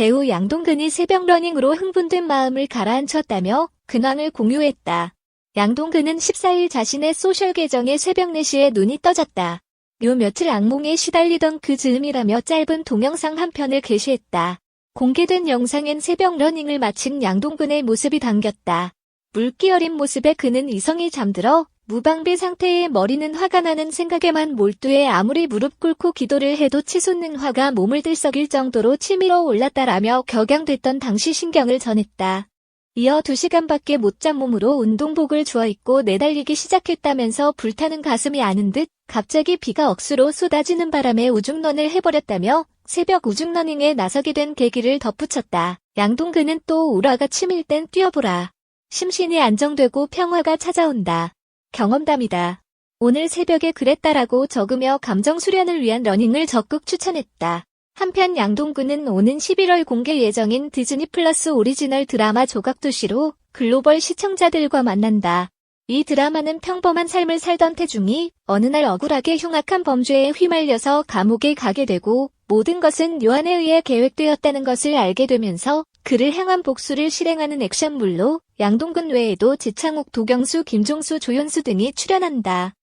배우 양동근이 새벽 러닝으로 흥분된 마음을 가라앉혔다며 근황을 공유했다. 양동근은 14일 자신의 소셜 계정에 새벽 4시에 눈이 떠졌다. 요 며칠 악몽에 시달리던 그 즈음이라며 짧은 동영상 한 편을 게시했다. 공개된 영상엔 새벽 러닝을 마친 양동근의 모습이 담겼다. 물기 어린 모습에 그는 이성이 잠들어 무방비 상태의 머리는 화가 나는 생각에만 몰두해 아무리 무릎 꿇고 기도를 해도 치솟는 화가 몸을 들썩일 정도로 치밀어 올랐다라며 격양됐던 당시 신경을 전했다. 이어 2시간밖에 못 잔 몸으로 운동복을 주워 입고 내달리기 시작했다면서 불타는 가슴이 아는 듯 갑자기 비가 억수로 쏟아지는 바람에 우중런을 해버렸다며 새벽 우중러닝에 나서게 된 계기를 덧붙였다. 양동근은 또 우라가 치밀 땐 뛰어보라. 심신이 안정되고 평화가 찾아온다. 경험담이다. 오늘 새벽에 그랬다라고 적으며 감정 수련을 위한 러닝을 적극 추천했다. 한편 양동근은 오는 11월 공개 예정인 디즈니 플러스 오리지널 드라마 조각도시로 글로벌 시청자들과 만난다. 이 드라마는 평범한 삶을 살던 태중이 어느 날 억울하게 흉악한 범죄에 휘말려서 감옥에 가게 되고 모든 것은 요한에 의해 계획되었다는 것을 알게 되면서 그를 향한 복수를 실행하는 액션물로 양동근 외에도 지창욱, 도경수, 김종수, 조연수 등이 출연한다.